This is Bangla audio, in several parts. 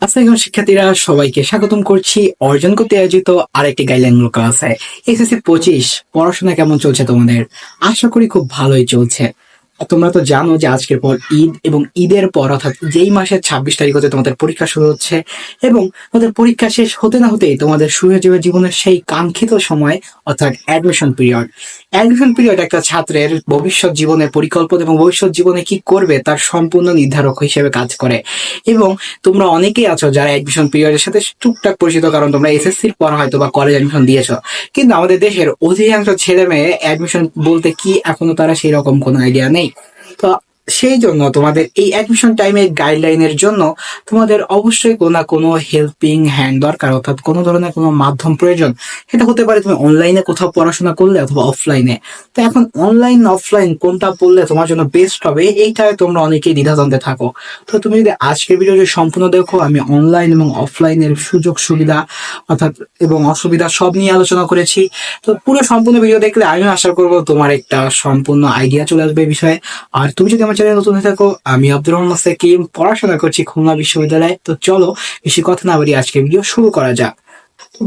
আসসালাম শিক্ষার্থীরা সবাইকে স্বাগতম করছি। অর্জন করতে আয়োজিত আরেকটি গাইডলাইন ক্লাসে। এসএসসি পঁচিশ, পড়াশোনা কেমন চলছে তোমাদের? আশা করি খুব ভালোই চলছে। তোমরা তো জানো যে আজকের পর ঈদ এবং ঈদের পর অর্থাৎ যেই মাসের ছাব্বিশ তারিখ হতে তোমাদের পরীক্ষা শুরু হচ্ছে এবং তোমাদের পরীক্ষা শেষ হতে না হতেই তোমাদের শুরু হয়ে জীবনের সেই কাঙ্ক্ষিত সময়, অর্থাৎ অ্যাডমিশন পিরিয়ড অ্যাডমিশন পিরিয়ড একটা ছাত্রের ভবিষ্যৎ জীবনের পরিকল্পনা এবং ভবিষ্যৎ জীবনে কি করবে তার সম্পূর্ণ নির্ধারক হিসেবে কাজ করে। এবং তোমরা অনেকেই আছো যারা অ্যাডমিশন পিরিয়ডের সাথে টুকটাক পরিচিত, কারণ তোমরা এসএসসির পর হয়তো বা কলেজ অ্যাডমিশন দিয়েছ। কিন্তু আমাদের দেশের অধিকাংশ ছেলে মেয়ে অ্যাডমিশন বলতে কি এখনও তারা সেই রকম কোনো আইডিয়া নেই। তো সেই জন্য তোমাদের এই অ্যাডমিশন টাইমের গাইডলাইনের জন্য তোমাদের অবশ্যই কোনো না কোনো হেল্পিং হ্যান্ড দরকার, অর্থাৎ কোনো ধরনের কোনো মাধ্যম প্রয়োজন। সেটা হতে পারে তুমি অনলাইনে কোথাও পড়াশোনা করলে অথবা অফলাইনে তো এখন অনলাইন অফলাইন কোনটা পড়লে তোমার জন্য বেস্ট হবে, এইটায় তোমরা অনেকেই দ্বিধাদ্বন্দ্বে থাকো। তো তুমি যদি আজকের ভিডিওটি সম্পূর্ণ দেখো, আমি অনলাইন এবং অফলাইনের সুযোগ, সুবিধা, অর্থাৎ এবং অসুবিধা সব নিয়ে আলোচনা করেছি। তো পুরো সম্পূর্ণ ভিডিও দেখলে আমি আশা করব তোমার একটা সম্পূর্ণ আইডিয়া চলে আসবে বিষয়ে। আর তুমি যদি আমার চ্যানেল নতুন হয়ে থাকো, আমি আব্দুর রহমান সাকিম পড়াশোনা করছি খুলনা বিশ্ববিদ্যালয়ে। তো চলো, বেশি কথা না বলি আজকে ভিডিও শুরু করা যাক।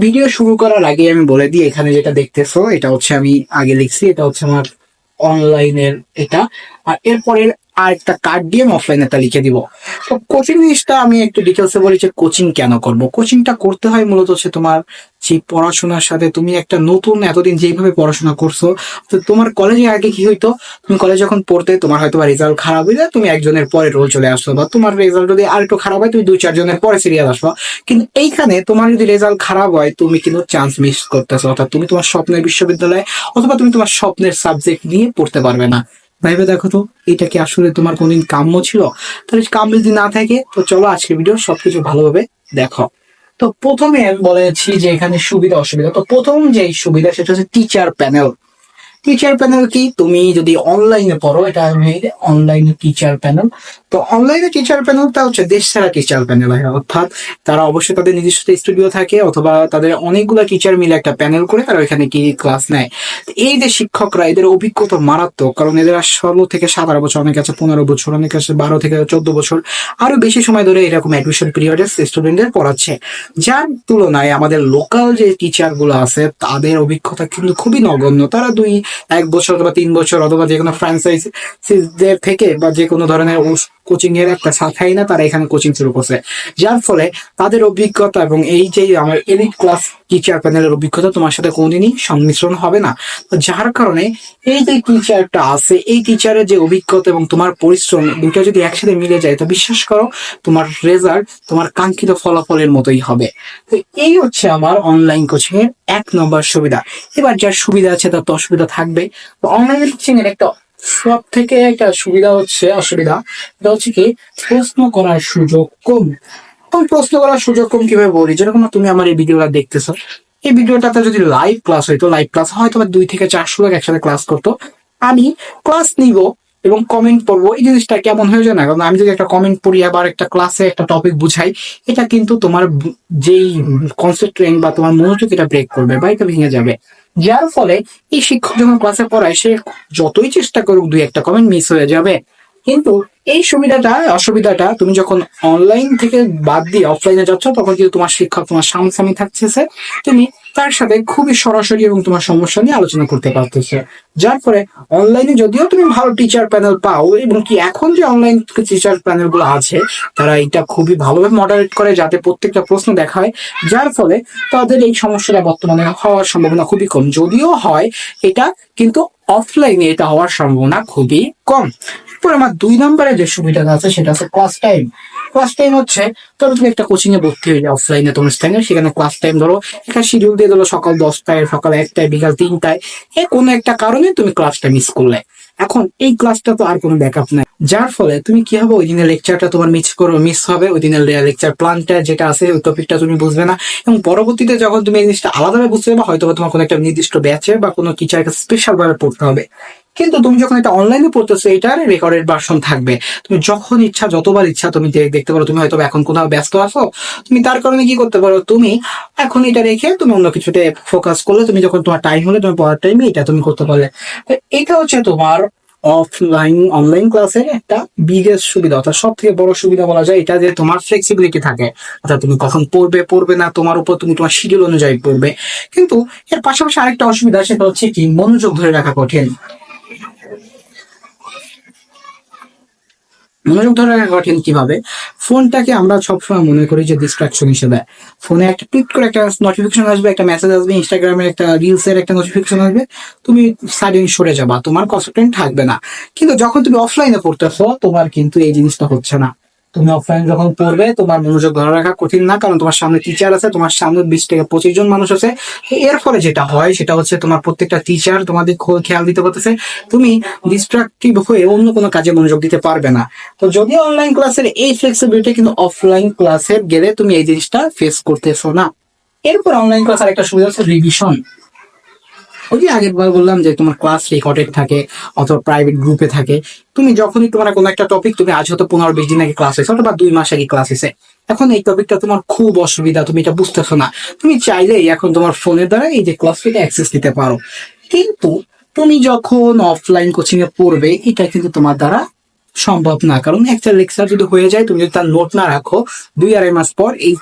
ভিডিও শুরু করার আগে আমি বলে দিই, এখানে যেটা দেখতেছো, এটা হচ্ছে আমি আগে লিখছি, এটা হচ্ছে আমার অনলাইনের এটা। আর এরপরের আর একটা কার্ড দিয়ে আমি অফলাইনেরটা লিখে দিব। তো কোচিং জিনিসটা আমি একটু ডিটেলসে বলি যে কোচিং কেন করব? কোচিংটা করতে হয় মূলত হচ্ছে তোমার যে পড়াশোনার সাথে তুমি একটা নতুন এতদিন যেভাবে পড়াশোনা করছ, তো তোমার কলেজে আগে কি হইতো? তুমি কলেজ যখন পড়তে তোমার হয়তো রেজাল্ট খারাপ হয়ে যায় তুমি একজনের পরে রোল চলে আসছো বা তোমার রেজাল্ট যদি আর একটু খারাপ হয় তুমি দুই চারজনের পরে সিরিয়াল আসব। কিন্তু এইখানে তোমার যদি রেজাল্ট খারাপ হয়, তুমি কিন্তু চান্স মিস করতেছো। অর্থাৎ তুমি তোমার স্বপ্নের বিশ্ববিদ্যালয়ে অথবা তুমি তোমার স্বপ্নের সাবজেক্ট নিয়ে পড়তে পারবে না। ভাইবে দেখো তো, এটা কি আসলে তোমার কোনদিন কাম্য ছিল? তাহলে কাম্য যদি না থাকে, তো চলো আজকে ভিডিও সবকিছু ভালোভাবে দেখো। তো প্রথমে আমি বলেছি যে এখানে সুবিধা অসুবিধা তো প্রথম যে সুবিধা, সেটা হচ্ছে টিচার প্যানেল টিচার প্যানেল কি? তুমি যদি অনলাইনে পড়ো, এটা আমি অনলাইনে টিচার প্যানেল তো অনলাইনে টিচার প্যানেলটা হচ্ছে দেশ ছাড়া টিচার প্যানেল হয় অর্থাৎ তারা অবশ্যই তাদের নিজস্ব স্টুডিও থাকে, অথবা তাদের অনেকগুলো টিচার মিলে একটা প্যানেল করে তারা ওইখানে কি ক্লাস নেয়। এই যে শিক্ষকরা, এদের অভিজ্ঞতা মারাত্মক, কারণ এদের ষোলো থেকে সাতারো বছর, অনেক আছে পনেরো বছর, অনেক আছে বারো থেকে চোদ্দ বছর। আরও বেশি সময় ধরে এরকম অ্যাডমিশন পিরিয়ডে স্টুডেন্টদের পড়াচ্ছে। যার তুলনায় আমাদের লোকাল যে টিচারগুলো আছে, তাদের অভিজ্ঞতা কিন্তু খুবই নগণ্য। তারা দুই এক বছর অথবা তিন বছর অথবা যে কোনো ফ্র্যাঞ্চাইজিদের থেকে বা যে কোনো ধরনের কোচিং এর একটা শাখাই না, তারা এখানে কোচিং শুরু করছে। যার ফলে তাদের অভিজ্ঞতা এবং এই যে আমার এলিট ক্লাস টিচার প্যানেলের অভিজ্ঞতা তোমার সাথে কোনোদিনই সংমিশ্রণ হবে না। যার কারণে এই যে টিচারটা আছে, এই টিচারের যে অভিজ্ঞতা এবং তোমার পরিশ্রম দুটো যদি একসাথে মিলে যায়, তো বিশ্বাস করো তোমার রেজাল্ট তোমার কাঙ্ক্ষিত ফলাফলের মতোই হবে। তো এই হচ্ছে আমার অনলাইন কোচিং এর এক নম্বর সুবিধা। এবার যার সুবিধা আছে তার তো অসুবিধা থাকবে অনলাইন কোচিং এর একটা সব থেকে একটা সুবিধা হচ্ছে, অসুবিধা এটা হচ্ছে কি, প্রশ্ন করার সুযোগ কম। এখন প্রশ্ন করার সুযোগ কম কীভাবে বলি? যেরকম তুমি আমার এই ভিডিওটা দেখতেছো, এই ভিডিওটাতে যদি লাইভ ক্লাস হইতো লাইভ ক্লাস হয়তো বা দুই থেকে চারশো লোক একসাথে ক্লাস করতো। আমি ক্লাস নিব এবং কমেন্ট পড়ব এই জিনিসটা কেমন হয়ে যায় না? কারণ আমি যদি একটা কমেন্ট পড়ি, আবার একটা ক্লাসে একটা টপিক বুঝাই, এটা কিন্তু তোমার যেই কনসেন্ট্রেট বা তোমার মনোযোগ, এটা ব্রেক করবে বা এটা ভেঙে যাবে। যার ফলে এই শিক্ষক যখন ক্লাসে পড়ায় সে যতই চেষ্টা করুক দুই একটা কমেন্ট মিস হয়ে যাবে। কিন্তু এই সুবিধাটা, অসুবিধাটা তুমি যখন অনলাইন থেকে বাদ দিয়ে অফলাইনে যাচ্ছ, তখন কিন্তু তোমার শিক্ষক তোমার সামনাসামনি থাকছে তুমি তার সাথে খুবই সরাসরি এবং তোমার সমস্যা নিয়ে আলোচনা করতে পারতেছে। যার ফলে অনলাইনে যদিও তুমি ভালো টিচার প্যানেল পাও এবং কি এখন যে অনলাইন টিচার প্যানেলগুলো আছে, তারা এটা খুবই ভালোভাবে মডারেট করে যাতে প্রত্যেকটা প্রশ্ন দেখা হয়, যার ফলে তাদের এই সমস্যাটা বর্তমানে হওয়ার সম্ভাবনা খুবই কম। যদিও হয়, এটা কিন্তু অফলাইনে এটা হওয়ার সম্ভাবনা খুবই কম। এরপর আমার দুই নম্বরে যে সুবিধাটা আছে সেটা হচ্ছে ক্লাস টাইম ক্লাস টাইম হচ্ছে, ধরো তুমি একটা কোচিং এ ভর্তি হয়ে যাও অফলাইনে তোমার স্থানে সেখানে ক্লাস টাইম ধরো, একটা শিডিউল দিয়ে দিলো সকাল দশটায়, সকাল একটায়, বিকাল তিনটায়। এ কোনো একটা কারণে তুমি ক্লাসটা মিস করলে। এখন এই ক্লাসটা তো আর কোনো ব্যাকআপ নাই। যার ফলে তুমি কি হবে? ওই দিনের লেকচারটা তোমার মিস করো মিস হবে। ওই দিনের লেকচার প্ল্যানটা যেটা আছে, ওই টপিকটা তুমি বুঝবে না। এবং পরবর্তীতে যখন তুমি এই জিনিসটা আলাদাভাবে বুঝতে পারবে হয়তো তোমার কোনো একটা নির্দিষ্ট ব্যাচে বা কোনো টিচার কাছে স্পেশাল ভাবে পড়তে হবে। কিন্তু তুমি যখন এটা অনলাইনে পড়তেছো, এটার রেকর্ডেড ভার্সন থাকবে। তুমি যখন ইচ্ছা, যতবার ইচ্ছা তুমি দেখতে পারো, তুমি হয়তো এখন কোথাও ব্যস্ত আছো, তুমি তার কারণে কি করতে পারো? তুমি এখন এটা রেখে তুমি অন্য কিছুতে ফোকাস করলে, তুমি যখন তোমার টাইম হলে তুমি পড়ার টাইমে এটা তুমি করতে পারলে। এটা হচ্ছে তোমার অফলাইন অনলাইন ক্লাসের একটা বিগেস্ট সুবিধা, অর্থাৎ সব থেকে বড় সুবিধা বলা যায় এটা যে তোমার ফ্লেক্সিবিলিটি থাকে। অর্থাৎ তুমি কখন পড়বে পড়বে না, তোমার উপর তুমি তোমার শিডিউল অনুযায়ী পড়বে। কিন্তু এর পাশাপাশি আরেকটা অসুবিধা, সেটা হচ্ছে কি, মনোযোগ ধরে রাখা কঠিন। মনোযোগ ধরে রাখা কঠিন কীভাবে? ফোনটাকে আমরা সবসময় মনে করি যে ডিস্ট্রাকশন হিসেবে। ফোনে একটা ক্লিক করে একটা নোটিফিকেশন আসবে, একটা মেসেজ আসবে ইনস্টাগ্রামের একটা রিলস এর একটা নোটিফিকেশন আসবে, তুমি সাডেন সরে যাবা, তোমার কনসেন্ট্রেট থাকবে না। কিন্তু যখন তুমি অফলাইনে পড়তেছো, তোমার কিন্তু এই জিনিসটা হচ্ছে না। তুমি অফলাইন যখন পড়বে, তোমার মনোযোগ ধরে রাখা কঠিন না, কারণ তোমার সামনে টিচার আছে, তোমার সামনে বিশ থেকে পঁচিশ জন মানুষ আছে। এর ফলে যেটা হয়, সেটা হচ্ছে তোমার প্রত্যেকটা টিচার তোমাদের খেয়াল দিতে পারতেছে, তুমি ডিস্ট্রাকটিভ হয়ে অন্য কোনো কাজে মনোযোগ দিতে পারবে না। তো যদিও অনলাইন ক্লাসের এই ফ্লেক্সিবিলিটি কিন্তু অফলাইন ক্লাসে গেলে তুমি এই জিনিসটা ফেস করতেছো না। এরপর অনলাইন ক্লাস আর একটা সুবিধা হচ্ছে রিভিশন ওই যে আগের বার বললাম যে তোমার ক্লাস রেকর্ডেড থাকে অথবা প্রাইভেট গ্রুপে থাকে, তুমি যখনই তোমার কোনো একটা টপিক তুমি আজ হয়তো পনেরো বিশ দিন আগে ক্লাস হয়েছে অথবা দুই মাস আগে ক্লাস হয়েছে, এখন এই টপিকটা তোমার খুব অসুবিধা, তুমি এটা বুঝতেছো না। তুমি চাইলেই এখন তোমার ফোনের দ্বারা এই যে ক্লাস থেকে অ্যাক্সেস দিতে পারো। কিন্তু তুমি যখন অফলাইন কোচিং এ পড়বে, এটা কিন্তু তোমার দ্বারা সম্ভব না। কারণ একটা লেকচার যদি হয়ে যায়, তুমি যদি তার নোট না রাখো, দুই আড়াই মাস পর এই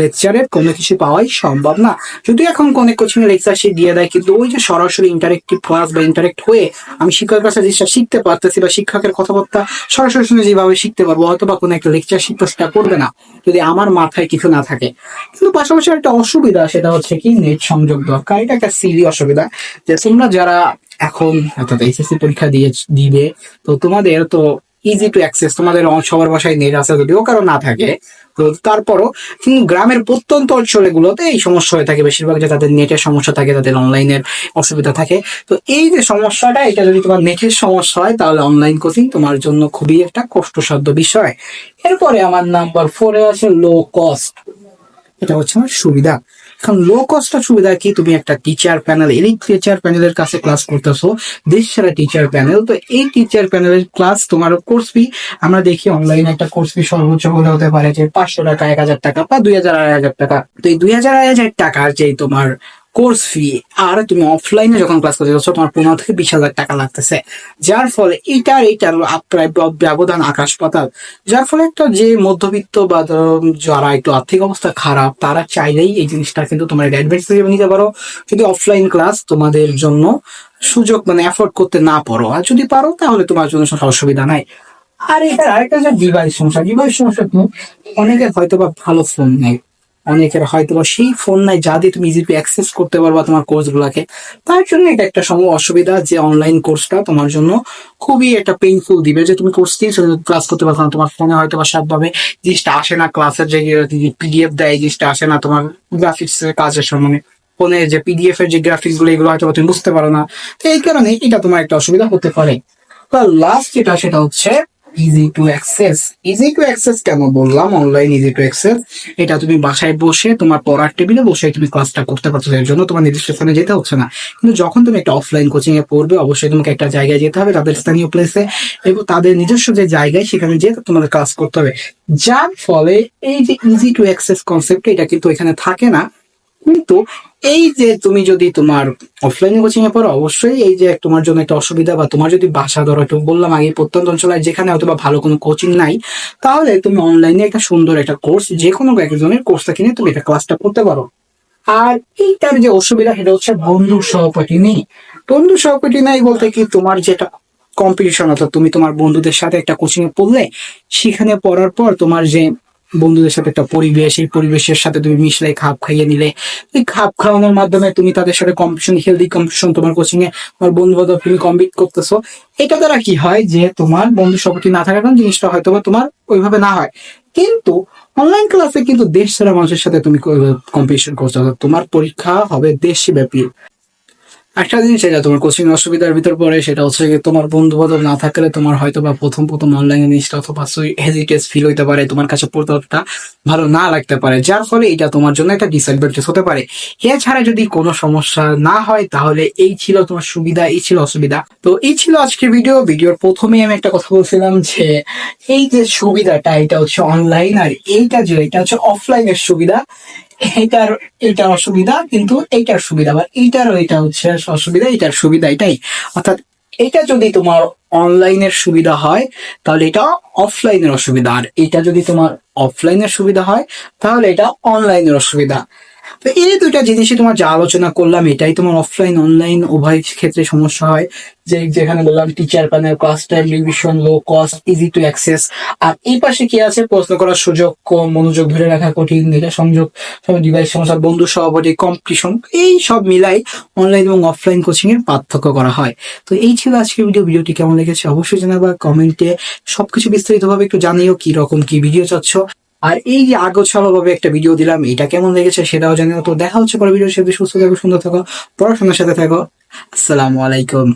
লেকচারের কোনো কিছু পাওয়াই সম্ভব না। যদি এখন কোন কোচিং লেকচার সে দিয়ে দেয়, কিন্তু ওই যে সরাসরি ইন্টারেক্টিভ ক্লাস বা ইন্টারেক্ট হয়ে আমি শিক্ষকের কাছে জিনিসটা শিখতে পারতেছি বা শিক্ষকের কথাবার্তা সরাসরি শুনে যেভাবে শিখতে পারব হয়তো বা কোনো একটা লেকচার শিখতে সেটা করবে না, যদি আমার মাথায় কিছু না থাকে। কিন্তু পাশাপাশি একটা অসুবিধা, সেটা হচ্ছে কি নেট সংযোগ দরকার। এটা একটা সিলি অসুবিধা যে তোমরা যারা এখন, অর্থাৎ এইচএসসি পরীক্ষা দিয়ে, দিবে, তো তোমাদের তো ইজি টু অ্যাক্সেস তোমাদের সবার বাসায় নেট আছে যদিও কারও না থাকে। তো তারপরও গ্রামের প্রত্যন্ত অঞ্চলগুলোতে এই সমস্যা হয়ে থাকে বেশিরভাগ যে তাদের নেটের সমস্যা থাকে, তাদের অনলাইনের অসুবিধা থাকে। তো এই যে সমস্যাটা, এটা যদি তোমার নেটের সমস্যা হয়, তাহলে অনলাইন কোচিং তোমার জন্য খুবই একটা কষ্টসাধ্য বিষয়। এরপরে আমার নাম্বার ফোরে আছে লো কস্ট এটা হচ্ছে আমার সুবিধা। এখন লো কস্টের সুবিধা কি? তুমি একটা টিচার প্যানেল এই টিচার প্যানেলের কাছে ক্লাস করতেছো, দেশ সেরা টিচার প্যানেল তো এই টিচার প্যানেলের ক্লাস তোমার কোর্স ফি আমরা দেখি অনলাইনে একটা কোর্স ফি সর্বোচ্চ হলে হতে পারে যে পাঁচশো টাকা, এক হাজার টাকা বা দুই হাজার আড়াই হাজার টাকা। তো এই দুই হাজার আড়াই হাজার টাকার যে তোমার কোর্স ফি আর তুমি অফলাইনে যখন ক্লাস করতে যাচ্ছ, তোমার পনেরো থেকে বিশ হাজার টাকা লাগতেছে। যার ফলে এইটার এইটার প্রায় ব্যবধান আকাশ পাতাল। যার ফলে একটা যে মধ্যবিত্ত বা যারা একটু আর্থিক অবস্থা খারাপ, তারা চাইলেই এই জিনিসটা কিন্তু তোমার অ্যাডভান্স হিসেবে নিতে পারো। যদি অফলাইন ক্লাস তোমাদের জন্য সুযোগ মানে অ্যাফোর্ড করতে না পারো, আর যদি পারো, তাহলে তোমার জন্য অসুবিধা নাই। আর এটা আরেকটা যে ডিভাইস সমস্যা ডিভাইস সমস্যা অনেকের হয়তো বা ভালো ফোন নেই অনেকের হয়তো বা সেই ফোন নাই যা দিয়ে তুমি ইজিলি অ্যাক্সেস করতে পারবা তোমার কোর্স গুলাকে। তার জন্য এটা একটা সম অসুবিধা যে অনলাইন কোর্সটা তোমার জন্য খুবই একটা পেইনফুল দিবে। যে তুমি কোর্স দিয়ে ক্লাস করতে পারছ না, তোমার ফোনে হয়তো বা সাতভাবে জিনিসটা আসে না ক্লাসের যে পিডিএফ দেয় জিনিসটা আসে না, তোমার গ্রাফিক্স কাজের সময় ফোনে যে পিডিএফ এর যে গ্রাফিক্সগুলো, এগুলো হয়তো তুমি বুঝতে পারো না। তো এই কারণে এটা তোমার একটা অসুবিধা হতে পারে। লাস্ট যেটা, সেটা হচ্ছে easy to access easy to access কেন? বললাম অনলাইন ইজি টু অ্যাক্সেস এটা তুমি বাসায় বসে, তোমার পড়ার টেবিলে বসে তুমি ক্লাসটা করতে পারছ, এর জন্য তোমার নির্দিষ্ট স্থানে যেতে হচ্ছে না। কিন্তু যখন তুমি একটা অফলাইন কোচিং এ পড়বে, অবশ্যই তোমাকে একটা জায়গায় যেতে হবে, তাদের স্থানীয় প্লেসে এবং তাদের নিজস্ব যে জায়গায় সেখানে যেয়ে তোমাদের ক্লাস করতে হবে। যার ফলে এই যে ইজি টু অ্যাক্সেস কনসেপ্ট এটা কিন্তু এখানে থাকে না। কিন্তু এই যে তুমি যদি তোমার অফলাইনে কোচিং এ পড়ো, অবশ্যই এই যে তোমার জন্য একটা অসুবিধা বা তোমার যদি বাসা ধরো, একটু বললাম আগে প্রত্যন্ত অঞ্চলে যেখানে হয়তো বা ভালো কোনো কোচিং নাই, তাহলে তুমি অনলাইনে একটা সুন্দর একটা কোর্স যে কোনো একজনের কোর্সটা কিনে তুমি এটা ক্লাসটা করতে পারো। আর এইটার যে অসুবিধা, সেটা হচ্ছে বন্ধু সহপাঠী নেই। বন্ধু সহপাঠী নাই বলতে কি, তোমার যেটা কম্পিটিশন অর্থাৎ তুমি তোমার বন্ধুদের সাথে একটা কোচিং এ পড়লে, সেখানে পড়ার পর তোমার যে বন্ধুদের সাথে একটা পরিবেশ, এই পরিবেশের সাথে তুমি মিশলে, খাপ খাইয়ে নিলে। এই খাপ খাওয়ানোর মাধ্যমে তুমি তাদের সাথে কম্পিটিশন হেলদি কম্পিটিশন তোমার কোচিং এ তোমার বন্ধু বান্ধব তুমি কম্পিট করতেছো। এটা দ্বারা কি হয় যে তোমার বন্ধু সপটি না থাকার কারণে জিনিসটা হয়তো বা তোমার ওইভাবে না হয়। কিন্তু অনলাইন ক্লাসে কিন্তু দেশ সেরা মানুষের সাথে তুমি কম্পিটিশন করছ তোমার পরীক্ষা হবে দেশব্যাপী। একটা জিনিস এটা তোমার কোচিং অসুবিধার ভিতর পড়ে, সেটা হচ্ছে যে তোমার বন্ধু বান্ধব না থাকলে তোমার হয়তো বা প্রথম প্রথম অনলাইনে জিনিসটা অথবা হেজিটেজ ফিল হইতে পারে, তোমার কাছে পড়তে ভালো না লাগতে পারে। যার ফলে এটা তোমার জন্য একটা ডিসঅ্যাডভান্টেজ হতে পারে। এছাড়া যদি কোনো সমস্যা না হয়, তাহলে এই ছিল তোমার সুবিধা, এই ছিল অসুবিধা। তো এই ছিল আজকের ভিডিও ভিডিওর প্রথমেই আমি একটা কথা বলছিলাম যে, এই যে সুবিধাটা, এটা হচ্ছে অনলাইন আর এইটা যে, এটা হচ্ছে অফলাইনের সুবিধা। এইটার এটা অসুবিধা, কিন্তু এইটার সুবিধা বা এইটারও এটা হচ্ছে অসুবিধা, এইটার সুবিধা এটাই। অর্থাৎ এটা যদি তোমার অনলাইনের সুবিধা হয়, তাহলে এটা অফলাইনের অসুবিধা। আর এটা যদি তোমার অফলাইনের সুবিধা হয়, তাহলে এটা অনলাইনের অসুবিধা। তো এই দুইটা জিনিসই তোমার যা আলোচনা করলাম, এটাই তোমার অফলাইন অনলাইন উভয় ক্ষেত্রে সমস্যা হয়। যে যেখানে বললাম teacher panel class time revision low cost easy to access আর এই পাশে কি আছে? প্রশ্ন করার সুযোগ কম, মনোযোগ ধরে রাখা কঠিন এটা সংযোগ ডিভাইস সমস্যা, বন্ধু সহপাঠী কম্পিটিশন এই সব মিলাই অনলাইন এবং অফলাইন কোচিং এর পার্থক্য করা হয়। তো এই ছিল আজকের ভিডিও ভিডিওটি কেমন লেগেছে অবশ্যই জানাবা কমেন্টে সবকিছু বিস্তারিতভাবে একটু জানিও কি রকম কি ভিডিও চাচ্ছ। আর এই যে আগোছালো ভাবে একটা ভিডিও দিলাম, এটা কেমন লেগেছে সেটাও জানিও। তো দেখা হচ্ছে পরে ভিডিও সাথে সুস্থ থাকো, সুন্দর থাকো, পড়াশোনার সাথে থাকো। আসসালামু আলাইকুম।